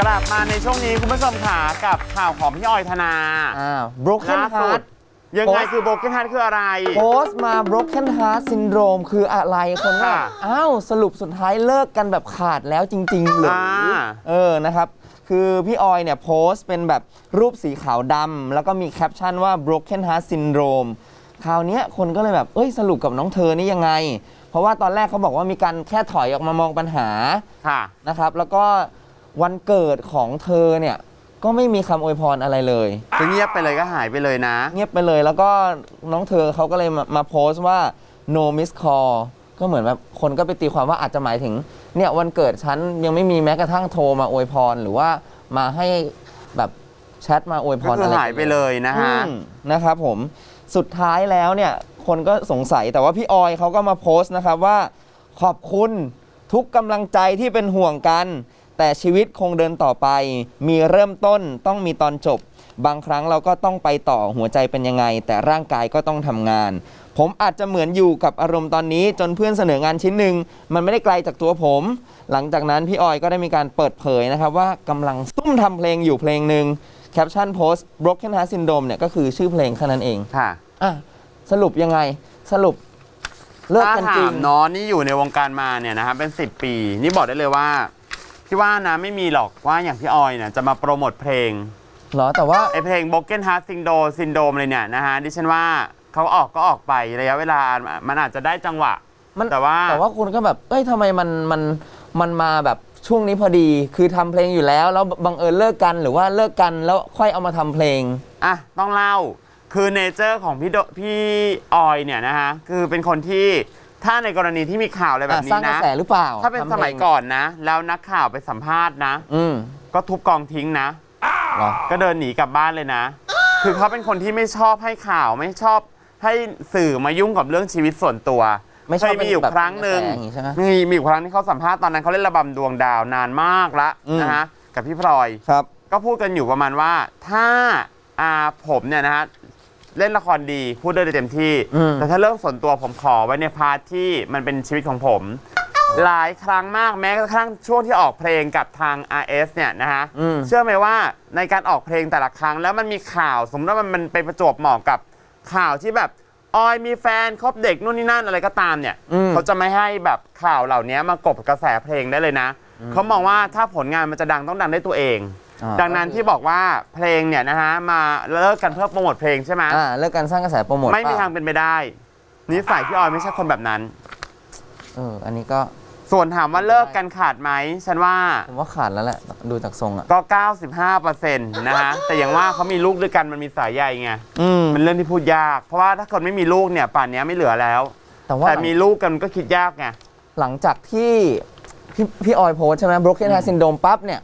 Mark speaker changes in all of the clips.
Speaker 1: กลับมาในช่วงนี้คุณผู้ชมค่ะกับข่าวของพี่ออยธนา
Speaker 2: อ่า broken
Speaker 1: ล่าสุด
Speaker 2: heart
Speaker 1: ยังไง
Speaker 2: โพสต์
Speaker 1: คือโบกเกนฮาร์คืออะไร
Speaker 2: โพสต์มา broken heart syndrome คืออะไรคนก็
Speaker 1: ค่ะ
Speaker 2: อ้าว สรุปสุดท้ายเลิกกันแบบขาดแล้วจริงๆเหรือ
Speaker 1: อ่า
Speaker 2: เออนะครับ คือพี่ออยเนี่ยโพสต์เป็นแบบรูปสีขาวดำแล้วก็มีแคปชั่นว่า broken heart syndrome คราวเนี้ยคนก็เลยแบบเอ้ยสรุปกับน้องเธอนี่ยังไง เพราะว่าตอนแรกเขาบอกว่ามีการแค่ถอยออกมามองปัญหา
Speaker 1: ค่ะ
Speaker 2: นะครับ แล้วก็วันเกิดของเธอเนี่ยก็ไม่มีคำอวยพรอะไรเลย
Speaker 1: จะเงียบไปเลยก็หายไปเลยนะ
Speaker 2: เงียบไปเลยแล้วก็น้องเธอเขาก็เลยมามาโพสต์ว่า no miss call ก็เหมือนแบบคนก็ไปตีความว่าอาจจะหมายถึงเนี่ยวันเกิดฉันยังไม่มีแม้กระทั่งโทรมาอวยพร หรือว่ามาให้แบบแชทมาอวยพ
Speaker 1: ก็
Speaker 2: ร
Speaker 1: คือ
Speaker 2: อะไร
Speaker 1: หายไปเลยนะฮะ
Speaker 2: อืมนะครับผม สุดท้ายแล้วเนี่ยคนก็สงสัยแต่ว่าพี่ออยเขาก็มาโพสต์นะครับว่า ขอบคุณทุกกำลังใจที่เป็นห่วงกัน แต่ชีวิตคงเดินต่อไป มีเริ่มต้นต้องมีตอนจบ บางครั้งเราก็ต้องไปต่อหัวใจเป็นยังไง แต่ร่างกายก็ต้องทำงาน ผมอาจจะเหมือนอยู่กับอารมณ์ตอนนี้ จนเพื่อนเสนองานชิ้นหนึ่งมันไม่ได้ไกลจากตัวผม หลังจากนั้นพี่ออยก็ได้มีการเปิดเผยนะครับว่ากำลังซุ่มทำเพลงอยู่เพลงหนึ่ง แคปชั่นโพสต์ broken heart syndrome เนี่ยก็คือชื่อเพลงแค่นั้นเอง
Speaker 1: ค่ะ
Speaker 2: อะสรุปยังไงสรุปเลิก
Speaker 1: ถ้า
Speaker 2: กัน
Speaker 1: ถา
Speaker 2: จริง
Speaker 1: มเน้องนี่อยู่ในวงการมาเนี่ยนะครับเป็น 10 ปี นี่บอกได้เลยว่าพี่ว่านะไม่มีหรอกว่าอย่างพี่ออยเนี่ยจะมาโปรโมทเพลง
Speaker 2: เหรอแต่ว่า
Speaker 1: ไอเพลง Broken Heart Syndrome Syndrome เลยเนี่ยนะฮะดิฉันว่าเขาออกก็ออกไประยะเวลามันอาจจะได้จังหวะ
Speaker 2: มัน
Speaker 1: แต่ว่า
Speaker 2: แต่ว่าคุณก็แบบเอ้ยทำไมมันมันมันมาแบบ ช่วงนี้พอดีคือทำเพลงอยู่แล้ว แล้วบังเอิญเลิกกันหรือว่าเลิกกันแล้วค่อยเอามาทำเพลง
Speaker 1: อะต้องเล่าคือเนเจอร์ของพี่โดพี่ออยเนี่ยนะฮะคือเป็นคนที่ถ้าในกรณีที่มีข่าวอะไรแบบ
Speaker 2: อะสร้า
Speaker 1: นี้
Speaker 2: งกระ
Speaker 1: นะ
Speaker 2: แสหรือเปล่า
Speaker 1: ถ้าเป็น
Speaker 2: ทำพ
Speaker 1: ส
Speaker 2: ลง
Speaker 1: มัยก่อนนะ แล้วนักข่าวไปสัมภาษณ์นะ
Speaker 2: อืม
Speaker 1: ก็ทุบกองทิ้งนะ
Speaker 2: เหรอ
Speaker 1: ก็เดินหนีกลับบ้านเลยนะ คือเขาเป็นคนที่ไม่ชอบให้ข่าวไม่ชอบให้สื่อมายุ่งกับเรื่องชีวิตส่วนตัว
Speaker 2: ไม่ชอบ
Speaker 1: เคยมีอยู่
Speaker 2: เป็นแบบ
Speaker 1: ครั้งหนึ่ง
Speaker 2: กระแสอย่างงี้ใช่ไหม
Speaker 1: มีมีอยู่ครั้งที่เขาสัมภาษณ์ตอนนั้นเขาเล่นระบำดวงดาวนานมากละ
Speaker 2: อืม
Speaker 1: นะฮะกับพี่พลอย
Speaker 2: ครับ
Speaker 1: ก็พูดกันอยู่ประมาณว่าถ้าอาผมเนี่ยนะฮะเล่นละครดีพูดได้เต็มที่
Speaker 2: อืม
Speaker 1: แต่ถ้าเรื่องส่วนตัวผมขอไว้ในพาร์ทที่มันเป็นชีวิตของผม หลายครั้งมากแม้กระทั่งช่วงที่ออกเพลงกับทาง RS เนี่ยนะฮะ
Speaker 2: อืม
Speaker 1: เชื่อไหมว่าในการออกเพลงแต่ละครั้งแล้วมันมีข่าว สมมติว่ามันมันไปประจวบเหมาะกับข่าวที่แบบ ออยมีแฟนคบเด็กนู่นนี่นั่นอะไรก็ตามเนี่ย
Speaker 2: อืม
Speaker 1: เขาจะไม่ให้แบบข่าวเหล่านี้มากบกระแสเพลงได้เลยนะเขามองว่าถ้าผลงานมันจะดังต้องดังได้ตัวเอง
Speaker 2: อ่า
Speaker 1: ดังนั้นที่บอกว่าเพลงเนี่ยนะฮะมาเลิกกันเพื่อโปรโมทเพลงใช่ไหม
Speaker 2: อ่าเลิกกันสร้างกระแสโปรโมท
Speaker 1: ไม่มี
Speaker 2: เปล่
Speaker 1: ทางเป็นไปได้นิสัยพี่ออยไม่ใช่คนแบบนั้น
Speaker 2: เอออันนี้ก็
Speaker 1: ส่วนถามว่าเลิกกันขาดไหมฉันว่า
Speaker 2: ผมว่าขาดแล้วแหละ ดูจากทรงอะ
Speaker 1: ก็ 95%นะฮะ แต่อย่างว่าเขามีลูกด้วยกันมันมีสายใยไง
Speaker 2: อืม
Speaker 1: มันเรื่องที่พูดยาก เพราะว่าถ้าคนไม่มีลูกเนี่ยป่านนี้ไม่เหลือแล้ว
Speaker 2: แต่ว่า
Speaker 1: แต่มีลูกกันมันก็คิดยากไง
Speaker 2: หลังจากที่พี่พี่ออยโพสต์ใช่ไหม broken heart syndrome ปั๊บเนี่ย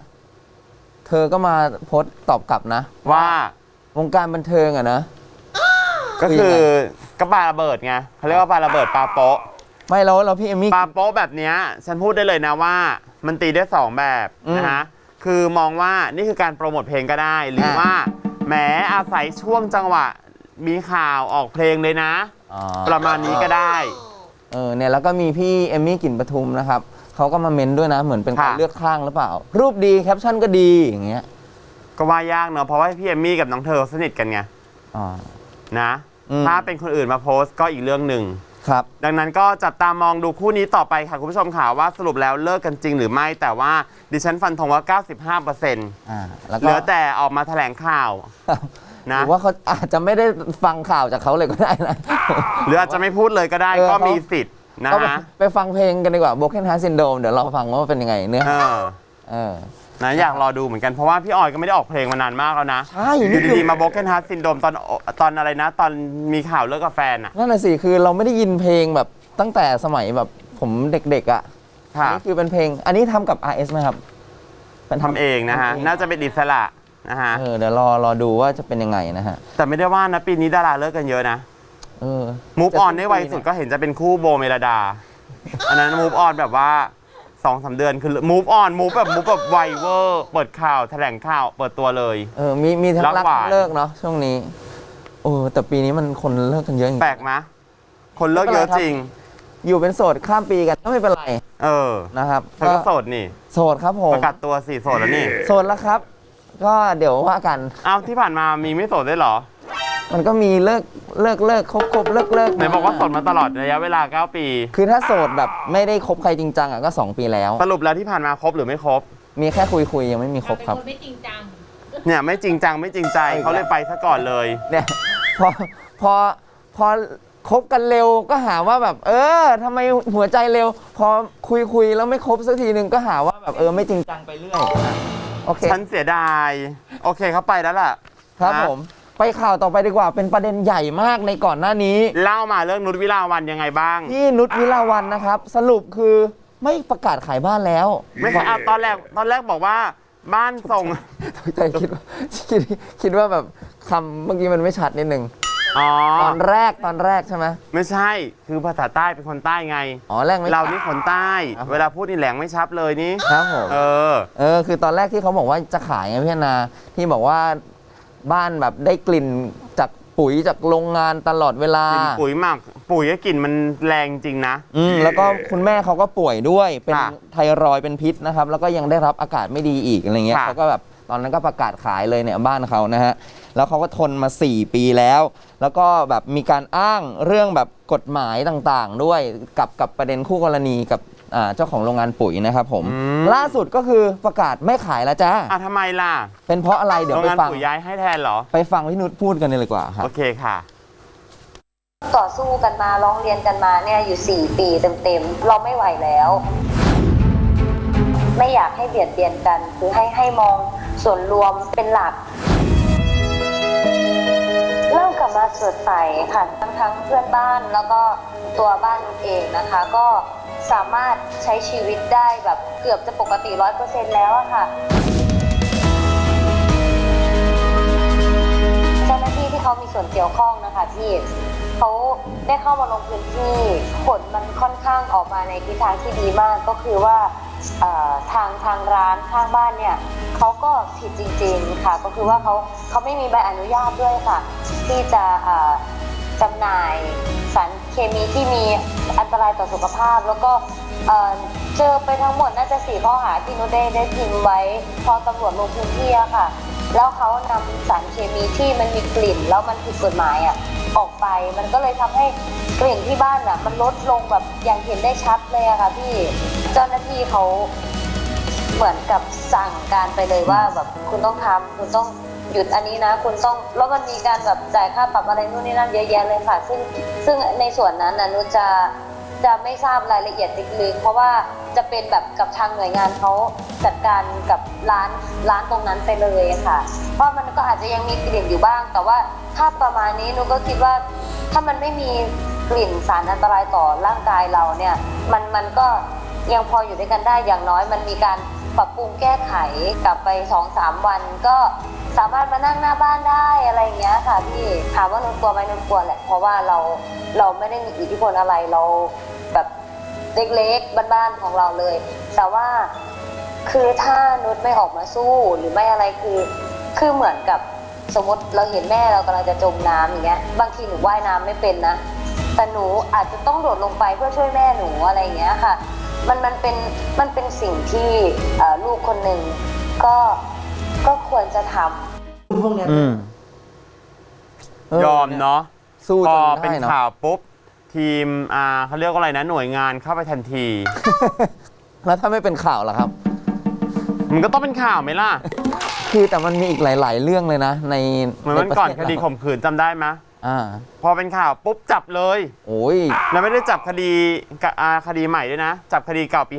Speaker 2: เธอก็มาโพสต์ตอบกลับนะ
Speaker 1: ว่า
Speaker 2: วงการบันเทิงอะนะ
Speaker 1: ก็
Speaker 2: คือ
Speaker 1: คื
Speaker 2: ยัง
Speaker 1: อ
Speaker 2: ไง
Speaker 1: ก็ปาระเบิดไงเขาเรียกว่าปาระเบิดปาโป๊ะ
Speaker 2: ไม่แล้วแล้วพี่เอมมี่
Speaker 1: ปาโป๊ะแบบเนี้ยฉันพูดได้เลยนะว่า มันตีได้สองแบบ
Speaker 2: อืม
Speaker 1: นะฮะคือมองว่านี่คือการโปรโมทเพลงก็ได้ หรืออา ว่าแหมอาศัยช่วงจังหวะ มีข่าวออกเพลงเลยนะ
Speaker 2: อ๋อ
Speaker 1: ประมาณนี้ก็ได้
Speaker 2: เออเนี่ยแล้วก็มีพี่เอมมี่กลิ่นปทุมนะครับเขาก็มาเมนด้วยนะ เหมือนเป็นการ
Speaker 1: ค่ะ
Speaker 2: เลือกข้างหรือเปล่า รูปดีแคปชั่นก็ดีอย่างเงี้ย
Speaker 1: ก็ว่ายากเนอะเพราะว่าพี่เอมมี่กับน้องเธอสนิทกันไง
Speaker 2: อ๋อ
Speaker 1: นะ
Speaker 2: อืม
Speaker 1: ถ้าเป็นคนอื่นมาโพสต์ก็อีกเรื่องหนึ่ง
Speaker 2: ครับ
Speaker 1: ดังนั้นก็จับตามองดูคู่นี้ต่อไปค่ะ คุณผู้ชมค่ะว่าสรุปแล้วเลิกกันจริงหรือไม่แต่ว่าดิฉันฟันธงว่า 95%เอ่า
Speaker 2: แล้ว
Speaker 1: ห
Speaker 2: ก็
Speaker 1: ลือแต่ออกมาแถลงข่าว
Speaker 2: ห
Speaker 1: นะ
Speaker 2: รือว่าเขาอาจจะไม่ได้ฟังข่าวจากเขาเลยก็ได้นะ
Speaker 1: หรืออาจจะไม่พูดเลยก็ได้
Speaker 2: เออ
Speaker 1: ก็
Speaker 2: เขามี
Speaker 1: มีสิทธิ์นะ
Speaker 2: ก็ไป
Speaker 1: ฮะ
Speaker 2: ไปฟังเพลงกันดีกว่า broken heart syndrome เดี๋ยวเราฟังว่าเป็นยังไงเนื้อ
Speaker 1: เอ
Speaker 2: หา
Speaker 1: อ
Speaker 2: เออ
Speaker 1: นะอยากรอดูเหมือนกันเพราะว่าพี่ออยก็ไม่ได้ออกเพลงมานานมากแล้วนะ
Speaker 2: ใช่
Speaker 1: อ
Speaker 2: นี่
Speaker 1: ยู่
Speaker 2: คือ
Speaker 1: ดีๆมา Broken Heart Syndrome ตอนตอนอะไรนะ ตอนมีข่าวเลิกกับแฟนอะ
Speaker 2: นั่นน่ะสิคือเราไม่ได้ยินเพลงแบบตั้งแต่สมัยแบบผมเด็กๆอะอัน
Speaker 1: ค่ะ
Speaker 2: นี้คือเป็นเพลง อันนี้ทำกับ RS ไหมครับเป็น
Speaker 1: ทำเองนะฮะ
Speaker 2: ทำเอง
Speaker 1: น่าจะเป็นอิสระนะฮะ
Speaker 2: เออเดี๋ยวรอรอดูว่าจะเป็นยังไงนะฮะ
Speaker 1: แต่ไม่ได้ว่านะปีนี้ดาราเลิกกันเยอะนะ
Speaker 2: เออ
Speaker 1: มูฟ
Speaker 2: จะ
Speaker 1: ออน
Speaker 2: สิ้น
Speaker 1: ได้ไว
Speaker 2: ปี
Speaker 1: สุด
Speaker 2: เนี่ย
Speaker 1: ก็เห็นจะเป็นคู่โบเมลดา อันนั้นมูฟออนแบบว่า สองสามเดือนคือมูฟออนมูฟแบบมูฟแบบไวเวอร์เปิดข่าวแถลงข่าวเปิดตัวเลย
Speaker 2: เออมีมีทั้ง
Speaker 1: รัก
Speaker 2: รัก
Speaker 1: หวาน
Speaker 2: ทั้งเลิกเนาะช่วงนี้โอ้แต่ปีนี้มันคนเลิกกันเยอะจริง
Speaker 1: แปลกไหมคนเลิกเยอะจริง
Speaker 2: อยู่เป็นโสดข้ามปีกันก็ไม่เป็นไร
Speaker 1: เออ
Speaker 2: นะครับ
Speaker 1: เธอก็โสดนี่
Speaker 2: โสดครับผม
Speaker 1: ประกาศตัวสิโสดแล้วนี่
Speaker 2: โสดแล้วครับ ก็เดี๋ยวว่ากัน
Speaker 1: อ้าวที่ผ่านมามีไม่โสดได้วยเหรอ
Speaker 2: มันก็มีเลิกเลิกเลิกคบคบเลิกเลิก
Speaker 1: ไหนบอกว่าโสดมาตลอดระยะเวลา 9 ปี
Speaker 2: คือถ้าโสดแบบไม่ได้คบใครจริงจังอะก็ 2 ปีแล้ว
Speaker 1: สรุปแล้วที่ผ่านมาครบหรือไม่ครบ
Speaker 2: มีแค่คุยคุยๆยังไม่มีครบครับ
Speaker 3: เป็นคนไม่จริงจัง
Speaker 1: เนี่ยไม่จริงจังไม่จริงใจ
Speaker 2: เอาอีกแล้ว
Speaker 1: เขาเลยไปซะก่อนเลย
Speaker 2: เนี่ยพอพอพอคบกันเร็วก็หาว่าแบบ เออทำไมหัวใจเร็ว พอคุยคุยแล้วไม่คบสักทีหนึ่งก็หาว่าแบบเออไม่จริงจังไปเรื่อยอะโอเค
Speaker 1: ฉันเสียดาย โอเคเขาไปแล้วล่ะ
Speaker 2: ครับ
Speaker 1: นะ
Speaker 2: ผม ไปข่าวต่อไปดีกว่า เป็นประเด็นใหญ่มากในก่อนหน้านี้
Speaker 1: เล่ามาเรื่องนุชวิลาวันยังไงบ้าง
Speaker 2: ที่นุชวิลาวันนะครับ สรุปคือไม่ประกาศขายบ้านแล้ว
Speaker 1: ไม่ใช่เอาตอนแรกตอนแรกบอกว่าบ้านส่ง
Speaker 2: ตกใจคิดว่าคิดคิดว่าแบบคำเมื่อกี้มันไม่ชัดนิดนึง
Speaker 1: อ๋อ
Speaker 2: ตอนแรกตอนแรกใช่ไหม
Speaker 1: ไม่ใช่คือภาษาใต้เป็นคนใต้ไง
Speaker 2: อ๋อแรกไม่
Speaker 1: เรานี่คนใต้
Speaker 2: ครับ
Speaker 1: เวลาพูดนี่แหลงไม่ชับเลยนี่
Speaker 2: ครับผม
Speaker 1: เออ
Speaker 2: เออคือตอนแรกที่เขาบอกว่าจะขายไงพี่แอนนาที่บอกว่า บ้านแบบได้กลิ่นจากปุ๋ยจากโรงงานตลอดเวลา
Speaker 1: กลิ่นปุ๋ยหมักปุ๋ยก็กลิ่นมันแรงจริงนะ
Speaker 2: อืมแล้วก็คุณแม่เขาก็ป่วยด้วย เป็น
Speaker 1: ค่ะ
Speaker 2: ไทรอยด์เป็นพิษนะครับ แล้วก็ยังได้รับอากาศไม่ดีอีกอะไรเงี้ย
Speaker 1: ค่ะ
Speaker 2: เขาก็แบบตอนนั้นก็ประกาศขายเลยเนี่ยบ้านเขานะฮะ แล้วเขาก็ทนมา 4 ปีแล้ว แล้วก็แบบมีการอ้างเรื่องแบบกฎหมายต่างๆ ด้วยกับกับประเด็นคู่กรณีกับ อ่าเจ้าของโรงงานปุ๋ยนะครับผม
Speaker 1: อืม
Speaker 2: ล่าสุดก็คือประกาศไม่ขายแล้วจ้า
Speaker 1: อะทำไมล่ะ
Speaker 2: เป็นเพราะอะไรเดี๋ยว
Speaker 1: โรง
Speaker 2: ไป
Speaker 1: งาน
Speaker 2: ฟัง
Speaker 1: ปุ๋ยย้ายให้แทนเหรอ
Speaker 2: ไปฟังพี่นุชพูดกันเลยดีกว่าครับ
Speaker 1: โอเคค่ะ
Speaker 4: ต่อสู้กันมาร้องเรียนกันมาเนี่ยอยู่ 4 ปีเต็มๆ เราไม่ไหวแล้ว ไม่อยากให้เบียดเบียนกัน คือให้ให้มองส่วนรวมเป็นหลัก เริ่มกลับมาสดใสค่ะทั้งทั้งเพื่อนบ้านแล้วก็ตัวบ้านเองนะคะ ก็สามารถใช้ชีวิตได้แบบเกือบจะปกติร้อยเปอร์เซ็นต์แล้วอะค่ะเจ้าหน้าที่ที่เขามีส่วนเกี่ยวข้องนะคะที่เขาได้เข้ามาลงพื้นที่ผลมันค่อนข้างออกมาในทิศทางที่ดีมากก็คือว่า ทางทางร้านข้างบ้านเนี่ยเขาก็ผิดจริงๆค่ะ ก็คือว่าเขาเขาไม่มีใบอนุญาตด้วยค่ะ ที่จะจำหน่ายสารเคมีที่มีอันตรายต่อสุขภาพ แล้วก็เจอไปทั้งหมดน่าจะสี่ข้อหาที่นุชได้ได้พิมพ์ไว้ พอตำรวจลงพื้นที่ค่ะ แล้วเขานำสารเคมีที่มันมีกลิ่น แล้วมันผิดกฎหมายอะ ออกไป มันก็เลยทำให้กลิ่นที่บ้านอะ มันลดลงแบบอย่างเห็นได้ชัดเลยอะค่ะพี่เจ้าหน้าที่เขาเหมือนกับสั่งการไปเลยว่าแบบคุณต้องทำคุณต้องหยุดอันนี้นะ คุณต้องแล้วมันมีการแบบจ่ายค่าปรับอะไรนู่นนี่นั่นเยอะแยะเลยค่ะ ซึ่งซึ่งในส่วนนั้นนะนุชจะ จะไม่ทราบรายละเอียดลึกๆเพราะว่าจะเป็นแบบกับทางหน่วยงานเขาจัดการกับร้านร้านตรงนั้นไปเลยค่ะ เพราะมันก็อาจจะยังมีกลิ่นอยู่บ้าง แต่ว่าถ้าประมาณนี้นุก็คิดว่าถ้ามันไม่มีกลิ่นสารอันตรายต่อร่างกายเราเนี่ยมันมันก็ยังพออยู่ด้วยกันได้อย่างน้อยมันมีการ ปรับปรุงแก้ไขกลับไปสองสามวันก็สามารถมานั่งหน้าบ้านได้อะไรอย่างเงี้ยค่ะพี่ถามว่านุกลัวไหมนุกลัวแหละเพราะว่าเราเราไม่ได้มีอิทธิพลอะไรเราแบบเล็กๆบ้านๆของเราเลย แต่ว่าคือถ้านุชไม่ออกมาสู้หรือไม่อะไรคือ คือเหมือนกับสมมติเราเห็นแม่เรากำลังจะจมน้ำอย่างเงี้ยบางทีหนูว่ายน้ำไม่เป็นนะแต่หนูอาจจะต้องโดดลงไปเพื่อช่วยแม่หนูอะไรอย่างเงี้ยค่ะ มันมันเป็นมันเป็นสิ่งที่เอ่อลูกคนหนึ่งก็ก็ควรจะทำ
Speaker 2: อืมเย
Speaker 1: อมเนาะ
Speaker 2: สู้
Speaker 1: พ
Speaker 2: จ
Speaker 1: อนเป็น
Speaker 2: ได้เนาะ
Speaker 1: ข่าวปุ๊บ ทีมอ่าเขาเรียกว่าอะไรนะหน่วยงานเข้าไปทันที
Speaker 2: แล้วถ้าไม่เป็นข่าวล่ะครับ
Speaker 1: มันก็ต้องเป็นข่าวไหมล่ะ
Speaker 2: คือแต่มันมีอีกหลาย ๆ เรื่องเลยนะ ใน
Speaker 1: เหมือนวันก่อนคดีข่มขืนจำได้ไหมย
Speaker 2: อ่า
Speaker 1: พอเป็นข่าวปุ๊บจับเลย
Speaker 2: โอ้ย
Speaker 1: แล้วไม่ได้จับคดีกะอ่าคดีใหม่ด้วยนะ จับคดีเก่าปี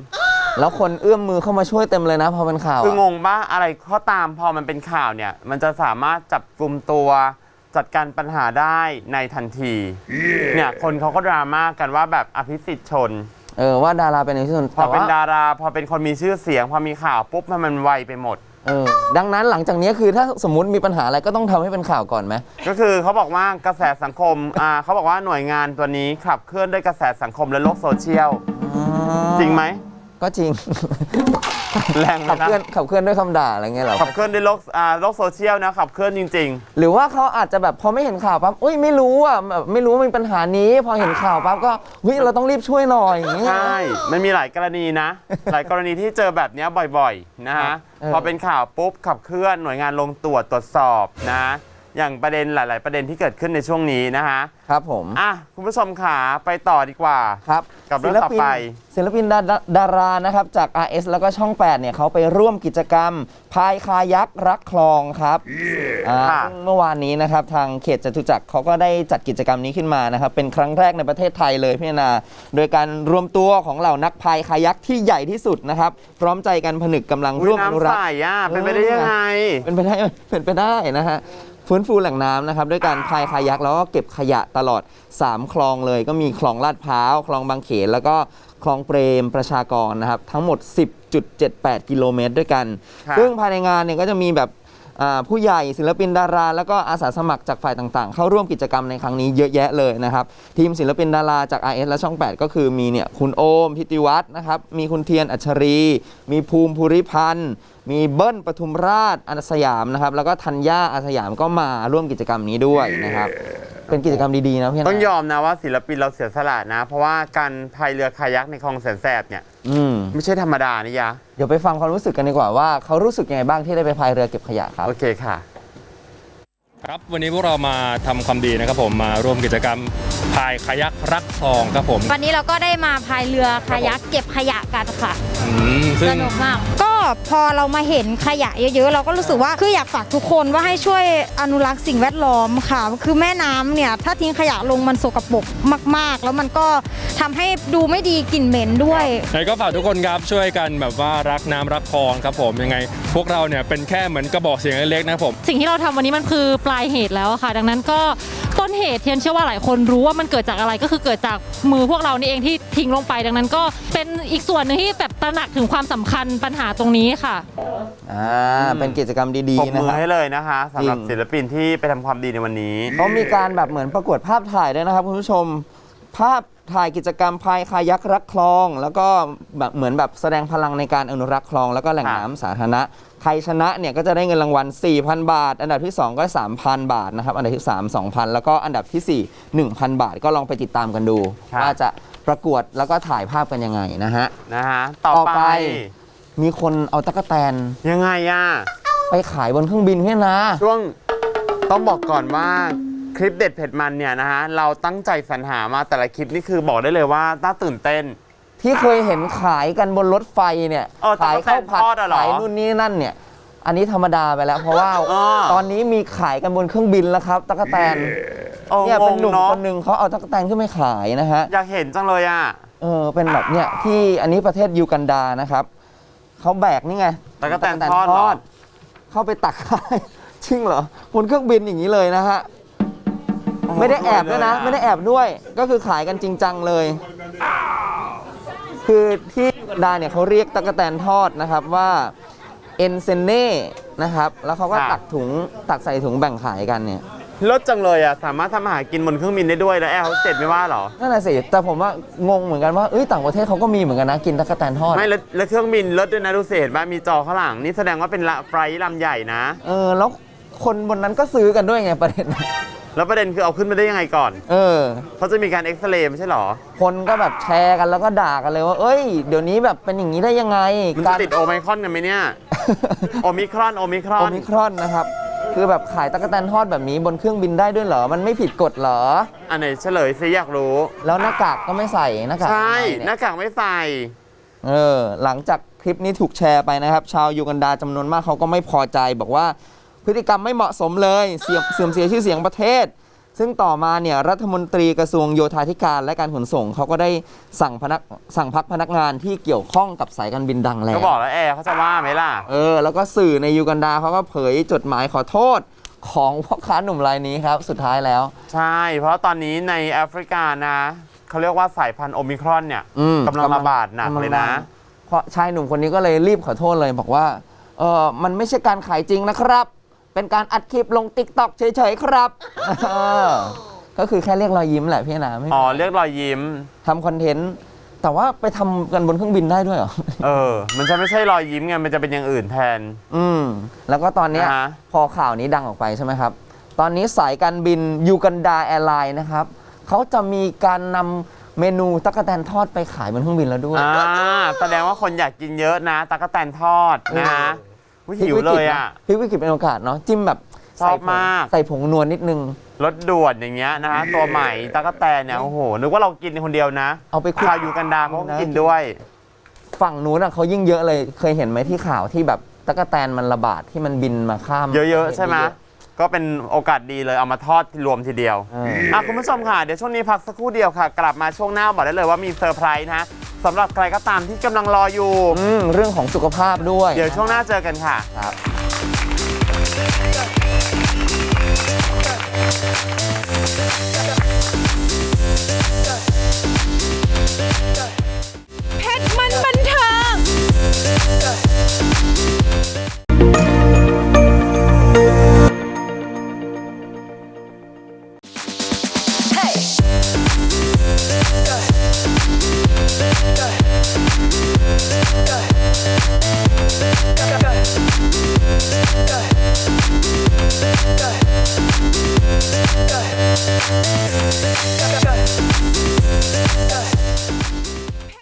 Speaker 1: 63
Speaker 2: แล้วคนเอื้อมมือเข้ามาช่วยเต็มเลยนะพอเป็นข่าว
Speaker 1: คือง
Speaker 2: อะ
Speaker 1: งปะอะไรก็ตามพอมันเป็นข่าวเนี่ย มันจะสามารถจับกลุ่มตัวจัดการปัญหาได้ในทันที เนี่ยคนเขาก็ดราม่ากันว่าแบบอภิสิทธิ์ชน
Speaker 2: เออว่าดาราเป็นอย่างที่สุด
Speaker 1: พอเป็น
Speaker 2: แต่ว่า
Speaker 1: ดาราพอเป็นคนมีชื่อเสียง พอมีข่าวปุ๊บมันมันไวไปหมด
Speaker 2: เออดังนั้นหลังจากนี้คือถ้าสมมติมีปัญหาอะไรก็ต้องทำให้เป็นข่าวก่อนไหม
Speaker 1: ก็คือเขาบอกว่ากระแสสังคมอ่าเขาบอกว่าหน่วยงานตัวนี้ขับเคลื่อนด้วยกระแสสังคมและโลกโซเชียล
Speaker 2: อ๋อ
Speaker 1: จริงไหม
Speaker 2: ก็จริงค
Speaker 1: แรงไหม
Speaker 2: ขับ
Speaker 1: นะ
Speaker 2: เคลื่อนขับเคลื่อนด้วยคำด่าอะไรเงี้ยเหรอ
Speaker 1: ขับเคลื่อนด้วยโลกอ่าโลกโซเชียลนะขับเคลื่อนจริง
Speaker 2: หรือว่าเขาอาจจะแบบพอไม่เห็นข่าวปั๊บอุ้ยไม่รู้อะแบบไม่รู้ว่ามีปัญหานี้ พอเห็นข่าวปั๊บก็เฮ้ยเราต้องรีบช่วยหน่อยอย่าง
Speaker 1: ๆ
Speaker 2: เงี้ย
Speaker 1: ใช่ มันมีหลายกรณีนะ หลายกรณีที่เจอแบบเนี้ยบ่อยๆ นะฮะ
Speaker 2: เออ
Speaker 1: พอเป็นข่าวปุ๊บขับเคลื่อนหน่วยงานลงตรวจตรวจสอบนะ อย่างประเด็นหลาย ๆ ประเด็นที่เกิดขึ้นในช่วงนี้นะฮะ
Speaker 2: ครับผม
Speaker 1: อะคุณผู้ชมขาไปต่อดีกว่า
Speaker 2: ครับ
Speaker 1: กับเรื่องต่อไป
Speaker 2: ศิลปินดาราดารานะครับ จาก RS แล้วก็ช่อง 8 เนี่ยเขาไปร่วมกิจกรรม พายคายักรักคลองครับอ่า
Speaker 1: ค่ะ
Speaker 2: ซึ่งเมื่อวานนี้นะครับ ทางเขตจตุจักรเขาก็ได้จัดกิจกรรมนี้ขึ้นมานะครับ เป็นครั้งแรกในประเทศไทยเลยพี่นา โดยการรวมตัวของเหล่านักพายคายักที่ใหญ่ที่สุดนะครับ พร้อมใจกันผนึกกำลัง
Speaker 1: อุ๊ย
Speaker 2: ร่วมอนุ
Speaker 1: น้ำ
Speaker 2: รัก
Speaker 1: ใส
Speaker 2: ษ์
Speaker 1: อะเป็นไปได้ยังไง
Speaker 2: เป็นไปได้เป็นไปได้นะฮะ ฟื้นฟูแหล่งน้ำนะครับด้วยการพายคายักแล้วก็เก็บขยะตลอด 3 คลองเลย ก็มีคลองลาดพร้าวคลองบางเขนแล้วก็คลองเปรมประชากรนะครับทั้งหมด 10.78 กิโลเมตรด้วยกัน
Speaker 1: ครับ
Speaker 2: ซึ่งภายในงานเนี่ยก็จะมีแบบอ่า ผู้ใหญ่ศิลปินดารา แล้วก็อาสาสมัครจากฝ่ายต่างๆ เข้าร่วมกิจกรรมในครั้งนี้เยอะแยะเลยนะครับ ทีมศิลปินดาราจาก RS และช่อง 8 ก็คือมีเนี่ยคุณโอมพิติวัฒน์นะครับ มีคุณเทียนอัชรี มีภูมิภูริพันธ์ มีเบิ้ลปทุมราชอาสยามนะครับ แล้วก็ธัญญาอาสยามก็มาร่วมกิจกรรมนี้ด้วยนะครับ เป็นกิจกรรมดีๆนะพี่นะ
Speaker 1: ต้องยอมนะว่าศิลปินเราเสียสละนะ เพราะว่าการพายเรือคายักในคลองแสนแสบเนี่ย
Speaker 2: อืม
Speaker 1: ไม่ใช่ธรรมดานี่ยะ
Speaker 2: เดี๋ยวไปฟังความรู้สึกกันดีกว่าว่าเขารู้สึกยังไงบ้างที่ได้ไปพายเรือเก็บขยะครับ
Speaker 1: โอเคค่ะ
Speaker 3: ครับวันนี้พวกเรามาทำความดีนะครับผมมาร่วมกิจกรรมพายคายักรักคลองครับผม
Speaker 5: วันนี้เราก็ได้มาพายเรือคายักเก็บขยะกันค่ะ
Speaker 3: อืมซึ่
Speaker 5: ส
Speaker 3: ง
Speaker 5: นุกมาก ก็ พอเรามาเห็นขยะเยอะๆ เราก็รู้สึกว่าคืออยากฝากทุกคนว่าให้ช่วยอนุรักษ์สิ่งแวดล้อมค่ะ คือแม่น้ำเนี่ยถ้าทิ้งขยะลงมันสกปรกมาก ๆ แล้วมันก็ทำให้ดูไม่ดีกลิ่นเหม็นด้วย
Speaker 3: ไหนก็ฝากทุกคนครับช่วยกันแบบว่ารักน้ำรักคลองครับผมยังไง พวกเราเนี่ยเป็นแค่เหมือนกระบอกเสียงเล็กๆนะครับผม
Speaker 6: สิ่งที่เราทำวันนี้มันคือปลายเหตุแล้วอะค่ะ ดังนั้นก็ ต้นเหตุเทียนเชื่อว่าหลายคนรู้ว่ามันเกิดจากอะไรก็คือเกิดจากมือพวกเรานี่เองที่ทิ้งลงไป ดังนั้นก็เป็นอีกส่วนหนึ่งที่แบบตระหนักถึงความสำคัญปัญหาตรงนี้ค่ะ
Speaker 2: อ่าเป็นกิจกรรมดี
Speaker 1: ปรบ
Speaker 2: ๆนะ
Speaker 1: มื
Speaker 2: ค
Speaker 1: อ
Speaker 2: รับ
Speaker 1: ให้เลยนะคะสำหรับ
Speaker 2: จริง
Speaker 1: ศิลปินที่ไปทำความดีในวันนี้
Speaker 2: เขามีการแบบเหมือนประกวดภาพถ่ายด้วยนะครับคุณผู้ชม ภาพ ถ่ายกิจกรรมพายคายักรักคลอง แล้วก็แบบเหมือนแบบแสดงพลังในการอนุรักษ์คลอง แล้วก็แหล่ง
Speaker 1: ค่ะ
Speaker 2: น้ำสาธารณะ ใครชนะเนี่ยก็จะได้เงินรางวัล 4,000 บาท อันดับที่ 2 ก็ 3,000 บาทนะครับ อันดับที่ 3 2,000 แล้วก็อันดับทีสี่ 4 1,000 บาท ก็ลองไปติดตามกันดูว่าจะประกวดแล้วก็ถ่ายภาพกันยังไงนะฮะ
Speaker 1: นะฮะ ต่อ
Speaker 2: ต่อ
Speaker 1: ไป
Speaker 2: ไป มีคนเอาตะกแตน
Speaker 1: ยังไงอะ
Speaker 2: ไปขายบนเครื่องบินเนี่ยนะ
Speaker 1: ช่วงต้องบอกก่อนว่า คลิปเด็ดเผ็ดมันเนี่ยนะฮะเราตั้งใจสรรหามาแต่ละคลิปนี่คือบอกได้เลยว่าน่าตื่นเต้น
Speaker 2: ที่เคยเห็นขายกันบนรถไฟเนี่ย
Speaker 1: เออ
Speaker 2: ขายข้าวผัด
Speaker 1: ตะกแตนทอดอะเหรอ
Speaker 2: ขายนู่นนี่นั่นเนี่ย อันนี้ธรรมดาไปแล้วเพราะว่า
Speaker 1: อ่า
Speaker 2: ตอนนี้มีขายกันบนเครื่องบินแล้วครับตะกแตน
Speaker 1: โอ้
Speaker 2: เนี่ย
Speaker 1: ง
Speaker 2: เป็น
Speaker 1: ง
Speaker 2: หนุ่ม
Speaker 1: เนาะ
Speaker 2: คนหนึ่งเขาเอาตะกแตนขึ้นไปขายนะฮะ
Speaker 1: อยากเห็นจังเลยอะ
Speaker 2: เออเป็นแบบเนี่ยที่อันนี้ประเทศยูกันดานะครับเขาแบกนี่ไง
Speaker 1: ตะกแตนทอดเหรอ
Speaker 2: เข้าไปตักขาย จริงเหรอบนเครื่องบินอย่างนี้เลยนะฮะ ไม่ได้แอบด้วยนะ ไม่ได้แอบด้วย ก็คือขายกันจริงจังเลย คือที่ยูกันดาเนี่ยเขาเรียกตะกแตนทอดนะครับว่าเอนเซเน่นะครับ แล้วเขาก็
Speaker 1: ค่ะ
Speaker 2: ตักถุงตักใส่ถุงแบ่งขายกันเนี่ย
Speaker 1: ลดจังเลยอะ สามารถทำอาหารกินบนเครื่องบินได้ด้วยแล้วแอร์เขาเสร็จไม่ว่าเหรอ
Speaker 2: นั่นแหละสิ แต่ผมว่างงเหมือนกันว่าเอ้ยต่างประเทศเขาก็มีเหมือนกันนะกินตะกแตนทอด
Speaker 1: ไม่แล้วแล้วเครื่องบินลดด้วยนะดูเศษบ้านมีจอข้างหลังนี่แสดงว่าเป็นละไฟล์ลำใหญ่นะ
Speaker 2: เออแล้วคนบนนั้นก็ซื้อกันด้วยไงประเด็น
Speaker 1: แล้วประเด็นคือเอาขึ้นมาได้ยังไงก่อน
Speaker 2: เออ
Speaker 1: เขาจะมีการเอ็กซเรย์ไม่ใช่เหรอ
Speaker 2: คนก็แบบแชร์กันแล้วก็ด่ากันเลยว่า เอ้ย เดี๋ยวนี้แบบเป็นอย่างนี้ได้ยังไง
Speaker 1: มันจะติดโอไมครอนกันไหมเนี่ย โอมิครอน โอมิครอ
Speaker 2: โอน มิครอนนะครับ คือแบบขายตะกแตนทอดแบบนี้บนเครื่องบินได้ด้วยเหรอ มันไม่ผิดกฎเหรอ
Speaker 1: อันไหนเฉลยซิอยากรู้
Speaker 2: แล้วหน้ากากก็ไม่ใส่หน้ากาก
Speaker 1: ใช่
Speaker 2: อนามัย
Speaker 1: ห
Speaker 2: เนี่ย
Speaker 1: น้ากากไม่ใส่
Speaker 2: เออหลังจากคลิปนี้ถูกแชร์ไปนะครับ ชาวยูกันดาจำนวนมากเขาก็ไม่พอใจบอกว่า พฤติกรรมไม่เหมาะสมเลยเสียเสื่อมเสียชื่อเสียงประเทศ ซึ่งต่อมาเนี่ยรัฐมนตรีกระทรวงโยธาธิการและการขนส่งเขาก็ได้สั่งพนักสั่งพักพนักงานที่เกี่ยวข้องกับสายการบินดังแล้
Speaker 1: ก็
Speaker 2: ว
Speaker 1: บอกแล้วแอร์เขาจะว่าไหมล่ะ
Speaker 2: เออ แล้วก็สื่อในยูกันดาเขาก็เผยจดหมายขอโทษของพ่อค้าหนุ่มรายนี้ครับ สุดท้ายแล้ว
Speaker 1: ใช่ เพราะตอนนี้ในแอฟริกานะเขาเรียกว่าสายพันธุ์โอมิครอนเนี่ย
Speaker 2: อืม
Speaker 1: กำลังระบาดหนักเลยนะ
Speaker 2: เพราะชายหนุ่มคนนี้ก็เลยรีบขอโทษเลยบอกว่าเออมันไม่ใช่การขายจริงนะครับ เป็นการอัดคลิปลงติ๊กต็อกเฉยๆครับเออก็คือแค่เรียกรอยยิ้มแหละพี่นะไม่
Speaker 1: อ๋อเรียกรอยยิ้ม
Speaker 2: ทำคอนเทนต์แแต่ว่าไปทำกันบนเครื่องบินได้ด้วยเหรอ
Speaker 1: เออ มันจะไม่ใช่รอยยิ้มไง มันจะเป็นอย่างอื่นแทน
Speaker 2: อืม แล้วก็ตอนเนี้ย
Speaker 1: อ่าฮะ
Speaker 2: พอข่าวนี้ดังออกไปใช่ไหมครับ ตอนนี้สายการบินยูกันดาแอร์ไลน์นะครับเขาจะมีการนำเมนูตั๊กแตนทอดไปขายบนเครื่องบินแล้วด้วย
Speaker 1: อ่า แสดงว่าคนอยากกินเยอะนะ ตะกแตนทอดนะอุ๊ ยหิวเลยอะ
Speaker 2: พลิกวิกฤตเป็นโอกาสเนาะจิ้มแบบ
Speaker 1: ชอบมาก
Speaker 2: ใส่ผงนวลนิดนึง
Speaker 1: รถด่วนอย่างเงี้ยนะฮะตัวใหม่ตะกแตนเนี่ยโอ้โหนึกว่าเรากินคนเดียวนะ
Speaker 2: เอาไปคลุก
Speaker 1: ข่าวอยู่กันดาเขาก็กินด้วย
Speaker 2: ฝั่งนู้นอะเขายิ่งเยอะเลยเคยเห็นไหมที่ข่าวที่แบบตั๊กแตนมันระบาดที่มันบินมาข้าม
Speaker 1: เยอะๆใช่ไหม ก็เป็นโอกาสดีเลยเอามาทอดรวมทีเดียว
Speaker 2: เออ
Speaker 1: อะคุณผู้ชมค่ะ เดี๋ยวช่วงนี้พักสักครู่เดียวค่ะ กลับมาช่วงหน้าบอกได้เลยว่ามีเซอร์ไพรส์นะฮะสำหรับใครก็ตามที่กำลังรออยู่
Speaker 2: อืมเรื่องของสุขภาพด้วย
Speaker 1: เดี๋ยวช่วงหน้าเจอกันค่ะ
Speaker 2: ครับ
Speaker 7: เ